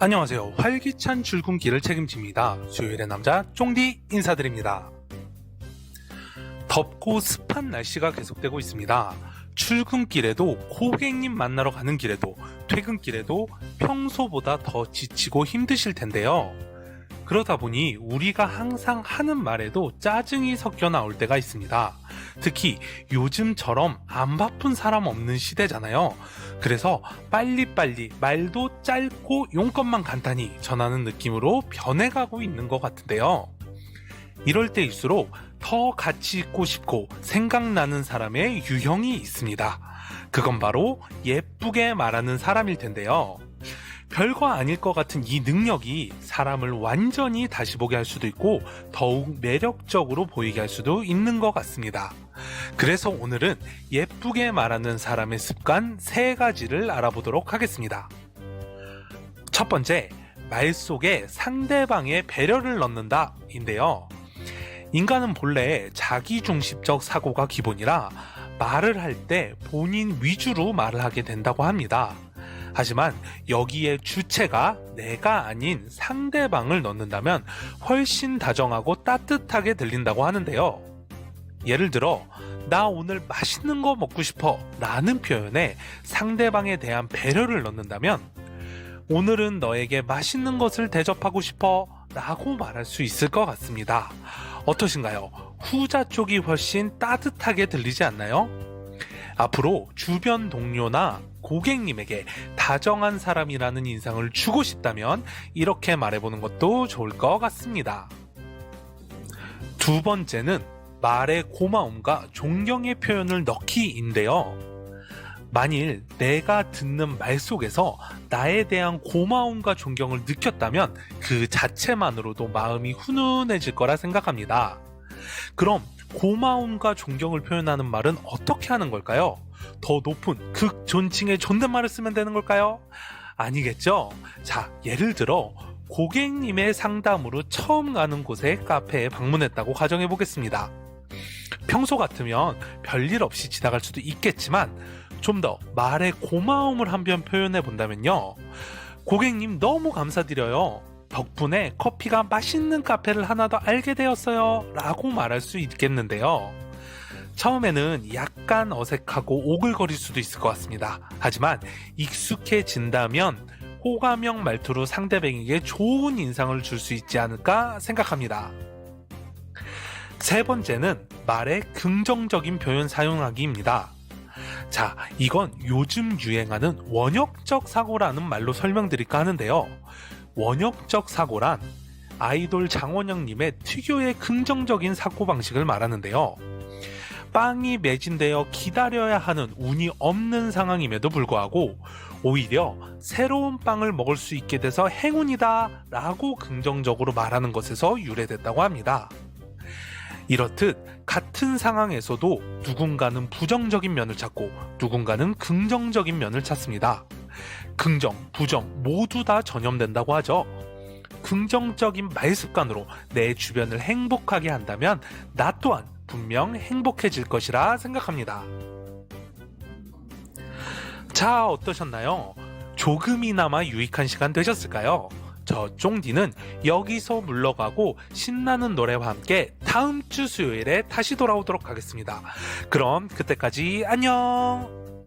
안녕하세요. 활기찬 출근길을 책임집니다. 수요일의 남자 쫑디 인사드립니다. 덥고 습한 날씨가 계속되고 있습니다. 출근길에도 고객님 만나러 가는 길에도 퇴근길에도 평소보다 더 지치고 힘드실 텐데요. 그러다 보니 우리가 항상 하는 말에도 짜증이 섞여 나올 때가 있습니다. 특히 요즘처럼 안 바쁜 사람 없는 시대잖아요. 그래서 빨리빨리 말도 짧고 용건만 간단히 전하는 느낌으로 변해가고 있는 것 같은데요. 이럴 때일수록 더 같이 있고 싶고 생각나는 사람의 유형이 있습니다. 그건 바로 예쁘게 말하는 사람일 텐데요. 별거 아닐 것 같은 이 능력이 사람을 완전히 다시 보게 할 수도 있고 더욱 매력적으로 보이게 할 수도 있는 것 같습니다. 그래서 오늘은 예쁘게 말하는 사람의 습관 세 가지를 알아보도록 하겠습니다. 첫 번째, 말 속에 상대방의 배려를 넣는다 인데요. 인간은 본래 자기중심적 사고가 기본이라 말을 할 때 본인 위주로 말을 하게 된다고 합니다. 하지만 여기에 주체가 내가 아닌 상대방을 넣는다면 훨씬 다정하고 따뜻하게 들린다고 하는데요. 예를 들어, 나 오늘 맛있는 거 먹고 싶어 라는 표현에 상대방에 대한 배려를 넣는다면 오늘은 너에게 맛있는 것을 대접하고 싶어 라고 말할 수 있을 것 같습니다. 어떠신가요? 후자 쪽이 훨씬 따뜻하게 들리지 않나요? 앞으로 주변 동료나 고객님에게 다정한 사람이라는 인상을 주고 싶다면 이렇게 말해보는 것도 좋을 것 같습니다. 두 번째는 말의 고마움과 존경의 표현을 넣기인데요. 만일 내가 듣는 말 속에서 나에 대한 고마움과 존경을 느꼈다면 그 자체만으로도 마음이 훈훈해질 거라 생각합니다. 그럼 고마움과 존경을 표현하는 말은 어떻게 하는 걸까요? 더 높은 극 존칭의 존댓말을 쓰면 되는 걸까요? 아니겠죠? 자, 예를 들어 고객님의 상담으로 처음 가는 곳에 카페에 방문했다고 가정해 보겠습니다. 평소 같으면 별일 없이 지나갈 수도 있겠지만 좀 더 말의 고마움을 한번 표현해 본다면요. 고객님 너무 감사드려요. 덕분에 커피가 맛있는 카페를 하나 더 알게 되었어요. 라고 말할 수 있겠는데요. 처음에는 약간 어색하고 오글거릴 수도 있을 것 같습니다. 하지만 익숙해진다면 호감형 말투로 상대방에게 좋은 인상을 줄 수 있지 않을까 생각합니다. 세 번째는 말의 긍정적인 표현 사용하기입니다. 자, 이건 요즘 유행하는 원역적 사고라는 말로 설명드릴까 하는데요. 원역적 사고란 아이돌 장원영님의 특유의 긍정적인 사고방식을 말하는데요. 빵이 매진되어 기다려야 하는 운이 없는 상황임에도 불구하고 오히려 새로운 빵을 먹을 수 있게 돼서 행운이다 라고 긍정적으로 말하는 것에서 유래됐다고 합니다. 이렇듯 같은 상황에서도 누군가는 부정적인 면을 찾고 누군가는 긍정적인 면을 찾습니다. 긍정, 부정 모두 다 전염된다고 하죠. 긍정적인 말 습관으로 내 주변을 행복하게 한다면 나 또한 분명 행복해질 것이라 생각합니다. 자, 어떠셨나요? 조금이나마 유익한 시간 되셨을까요? 저 쫑디는 여기서 물러가고 신나는 노래와 함께 다음 주 수요일에 다시 돌아오도록 하겠습니다. 그럼 그때까지 안녕!